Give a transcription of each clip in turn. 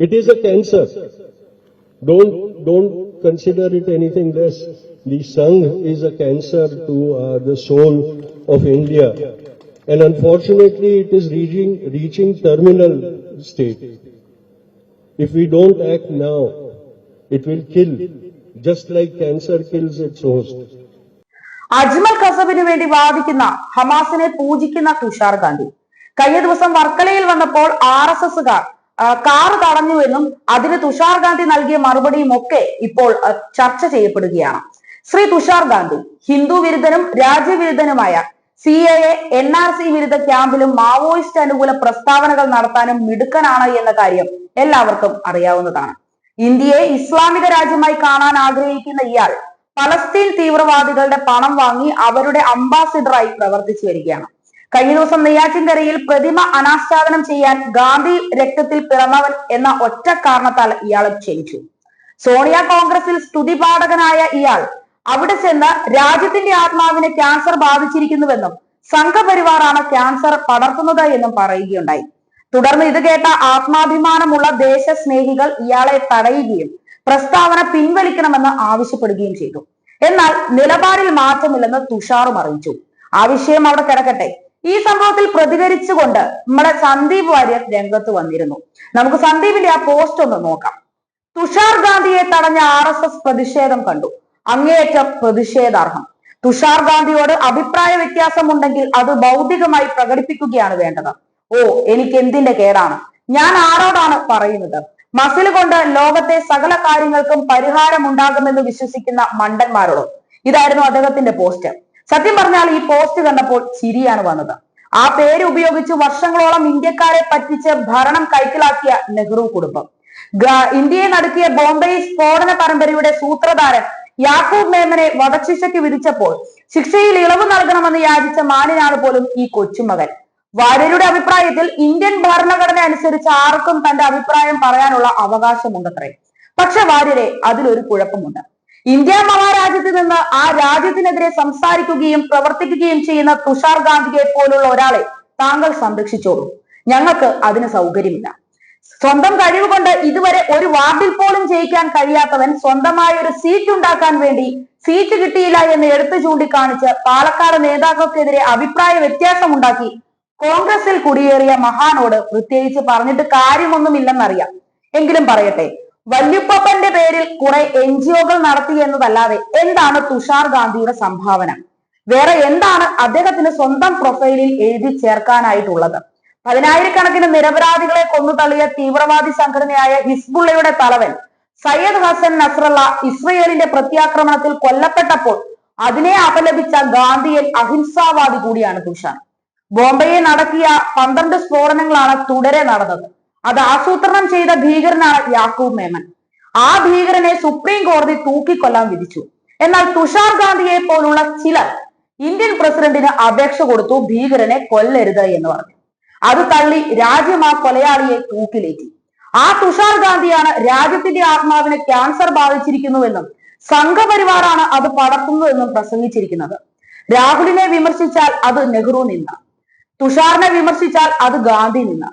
It is a cancer. Don't, don't consider it anything less. The Sangh is a cancer to uh, the soul of India. And unfortunately, it is reaching, reaching terminal state. If we don't act now, it will kill, just like cancer kills its host. Ajmal കസബിന് വേണ്ടി വാദിക്കുന്ന ഹമാസിനെ പൂജിക്കുന്ന തുഷാർ ഗാന്ധി കഴിഞ്ഞ ദിവസം വർക്കലയിൽ വന്നപ്പോൾ R S എസുകാർ car തടഞ്ഞുവെന്നും അതിന് തുഷാർ ഗാന്ധി നൽകിയ മറുപടിയും ഒക്കെ ഇപ്പോൾ ചർച്ച ചെയ്യപ്പെടുകയാണ്. ശ്രീ തുഷാർ ഗാന്ധി ഹിന്ദു വിരുദ്ധനും രാജ്യവിരുദ്ധനുമായ C A A N R C വിരുദ്ധ ക്യാമ്പിലും മാവോയിസ്റ്റ് അനുകൂല പ്രസ്താവനകൾ നടത്താനും മിടുക്കനാണ് എന്ന കാര്യം എല്ലാവർക്കും അറിയാവുന്നതാണ്. ഇന്ത്യയെ ഇസ്ലാമിക രാജ്യമായി കാണാൻ ആഗ്രഹിക്കുന്ന ഇയാൾ പലസ്തീൻ തീവ്രവാദികളുടെ പണം വാങ്ങി അവരുടെ അംബാസിഡറായി പ്രവർത്തിച്ചു വരികയാണ്. കഴിഞ്ഞ ദിവസം നെയ്യാറ്റിൻകരയിൽ പ്രതിമ അനാച്ഛാദനം ചെയ്യാൻ ഗാന്ധി രക്തത്തിൽ പിറന്നവൻ എന്ന ഒറ്റ കാരണത്താൽ ഇയാൾ ക്ഷണിച്ചു. സോണിയ കോൺഗ്രസിൽ സ്തുതിപാഠകനായ ഇയാൾ അവിടെ ചെന്ന് രാജ്യത്തിന്റെ ആത്മാവിനെ ക്യാൻസർ ബാധിച്ചിരിക്കുന്നുവെന്നും സംഘപരിവാറാണ് ക്യാൻസർ പടർത്തുന്നത് എന്നും പറയുകയുണ്ടായി. തുടർന്ന് ഇത് കേട്ട ആത്മാഭിമാനമുള്ള ദേശസ്നേഹികൾ ഇയാളെ തടയുകയും പ്രസ്താവന പിൻവലിക്കണമെന്ന് ആവശ്യപ്പെടുകയും ചെയ്തു. എന്നാൽ നിലപാടിൽ മാറ്റമില്ലെന്ന് തുഷാറും അറിയിച്ചു. ആ വിഷയം അവിടെ കിടക്കട്ടെ. ഈ സംഭവത്തിൽ പ്രതികരിച്ചുകൊണ്ട് നമ്മുടെ സന്ദീപ് വാര്യർ രംഗത്ത് വന്നിരുന്നു. നമുക്ക് സന്ദീപിന്റെ ആ പോസ്റ്റ് ഒന്ന് നോക്കാം. തുഷാർ ഗാന്ധിയെ തടഞ്ഞ ആർ എസ് എസ് പ്രതിഷേധം കണ്ടു. അങ്ങേയറ്റം പ്രതിഷേധാർഹം. തുഷാർ ഗാന്ധിയോട് അഭിപ്രായ വ്യത്യാസമുണ്ടെങ്കിൽ അത് ബൗദ്ധികമായി പ്രകടിപ്പിക്കുകയാണ് വേണ്ടത്. ഓ എനിക്ക് എന്തിന്റെ കേടാണ്? ഞാൻ ആരോടാണ് പറയുന്നത്? മസിൽ കൊണ്ട് ലോകത്തെ സകല കാര്യങ്ങൾക്കും പരിഹാരം പരിഹാരമുണ്ടാകുമെന്ന് വിശ്വസിക്കുന്ന മണ്ടന്മാരോടും. ഇതായിരുന്നു അദ്ദേഹത്തിന്റെ പോസ്റ്റ് സത്യം പറഞ്ഞാൽ ഈ പോസ്റ്റ് കണ്ടപ്പോൾ ചിരിയാണ് വന്നത്. ആ പേര് ഉപയോഗിച്ച് വർഷങ്ങളോളം ഇന്ത്യക്കാരെ പറ്റിച്ച് ഭരണം കൈക്കലാക്കിയ നെഹ്റു കുടുംബം. ഇന്ത്യയെ നടത്തിയ ബോംബെ സ്ഫോടന പരമ്പരയുടെ സൂത്രധാരൻ യാക്കൂബ് മേമനെ വധശിക്ഷയ്ക്ക് വിധിച്ചപ്പോൾ ശിക്ഷയിൽ ഇളവ് നൽകണമെന്ന് യാചിച്ച മാനിനാണ് പോലും ഈ കൊച്ചുമകൻ. വാര്യരുടെ അഭിപ്രായത്തിൽ ഇന്ത്യൻ ഭരണഘടന അനുസരിച്ച് ആർക്കും തന്റെ അഭിപ്രായം പറയാനുള്ള അവകാശമുണ്ടത്രേ. പക്ഷെ വാര്യരെ അതിലൊരു കുഴപ്പമുണ്ട്. ഇന്ത്യ മഹാരാജ്യത്ത് നിന്ന് ആ രാജ്യത്തിനെതിരെ സംസാരിക്കുകയും പ്രവർത്തിക്കുകയും ചെയ്യുന്ന തുഷാർ ഗാന്ധിയെ പോലുള്ള ഒരാളെ താങ്കൾ സംരക്ഷിച്ചോളൂ. ഞങ്ങൾക്ക് അതിന് സൗകര്യമില്ല. സ്വന്തം കഴിവ് കൊണ്ട് ഇതുവരെ ഒരു വാർഡിൽ പോലും ജയിക്കാൻ കഴിയാത്തവൻ സ്വന്തമായ ഒരു സീറ്റ് ഉണ്ടാക്കാൻ വേണ്ടി സീറ്റ് കിട്ടിയില്ല എന്ന് എടുത്തു ചൂണ്ടിക്കാണിച്ച് പാലക്കാട് നേതാക്കൾക്കെതിരെ അഭിപ്രായ വ്യത്യാസമുണ്ടാക്കി കോൺഗ്രസിൽ കുടിയേറിയ മഹാനോട് പ്രത്യേകിച്ച് പറഞ്ഞിട്ട് കാര്യമൊന്നുമില്ലെന്നറിയാം. എങ്കിലും പറയട്ടെ വല്യുപ്പപ്പന്റെ പേരിൽ കുറെ എൻ ജി ഒകൾ നടത്തി എന്നതല്ലാതെ എന്താണ് തുഷാർ ഗാന്ധിയുടെ സംഭാവന? വേറെ എന്താണ് അദ്ദേഹത്തിന് സ്വന്തം പ്രൊഫൈലിൽ എഴുതി ചേർക്കാനായിട്ടുള്ളത്? പതിനായിരക്കണക്കിന് നിരപരാധികളെ കൊന്നു തള്ളിയ തീവ്രവാദി സംഘടനയായ ഹിസ്ബുള്ളയുടെ തലവൻ സയ്യദ് ഹസൻ നസ്രള്ള ഇസ്രയേലിന്റെ പ്രത്യാക്രമണത്തിൽ കൊല്ലപ്പെട്ടപ്പോൾ അതിനെ അപലപിച്ച ഗാന്ധിയൻ അഹിംസാവാദി കൂടിയാണ് തുഷാർ. ബോംബെയിൽ നടത്തിയ പന്ത്രണ്ട് സ്ഫോടനങ്ങളാണ് തുടരെ നടന്നത്. അത് ആസൂത്രണം ചെയ്ത ഭീകരനാണ് യാക്കൂബ് മേമൻ. ആ ഭീകരനെ സുപ്രീം കോടതി തൂക്കിക്കൊല്ലാൻ വിധിച്ചു. എന്നാൽ തുഷാർ ഗാന്ധിയെ പോലുള്ള ചിലർ ഇന്ത്യൻ പ്രസിഡന്റിന് അപേക്ഷ കൊടുത്തു ഭീകരനെ കൊല്ലരുത് എന്ന് പറഞ്ഞു. അത് തള്ളി രാജ്യം ആ കൊലയാളിയെ തൂക്കിലേറ്റി. ആ തുഷാർ ഗാന്ധിയാണ് രാജ്യത്തിന്റെ ആത്മാവിന് ക്യാൻസർ ബാധിച്ചിരിക്കുന്നുവെന്നും സംഘപരിവാറാണ് അത് പടർത്തുന്നതെന്നും പ്രസംഗിച്ചിരിക്കുന്നത്. രാഹുലിനെ വിമർശിച്ചാൽ അത് നെഹ്റു നിന്ന തുഷാറിനെ വിമർശിച്ചാൽ അത് ഗാന്ധി നിന്ന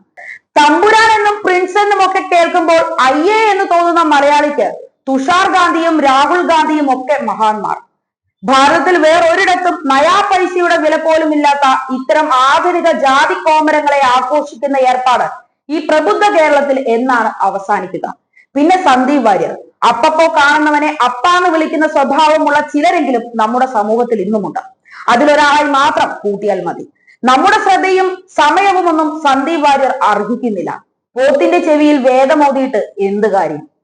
തമ്പുരാൻ എന്നും പ്രിൻസ് എന്നും ഒക്കെ കേൾക്കുമ്പോൾ അയ്യേ എന്ന് തോന്നുന്ന മലയാളിക്ക് തുഷാർ ഗാന്ധിയും രാഹുൽ ഗാന്ധിയും ഒക്കെ മഹാന്മാർ. ഭാരതത്തിൽ വേറൊരിടത്തും നയാ പൈസയുടെ വില പോലും ഇല്ലാത്ത ഇത്തരം ആധുനിക ജാതി കോമരങ്ങളെ ആഘോഷിക്കുന്ന ഏർപ്പാട് ഈ പ്രബുദ്ധ കേരളത്തിൽ എന്നാണ് അവസാനിക്കുക. പിന്നെ സന്ദീപ് വാര്യർ. അപ്പപ്പോ കാണുന്നവനെ അപ്പാന്ന് വിളിക്കുന്ന സ്വഭാവമുള്ള ചിലരെങ്കിലും നമ്മുടെ സമൂഹത്തിൽ ഇന്നുമുണ്ട്. അതിലൊരാളായി മാത്രം കൂട്ടിയാൽ മതി. നമ്മുടെ ശ്രദ്ധയും സമയവും ഒന്നും സന്ദീപ് വാര്യർ അർഹിക്കുന്നില്ല. പോത്തിന്റെ ചെവിയിൽ വേദമോതിയിട്ട് എന്ത് കാര്യം?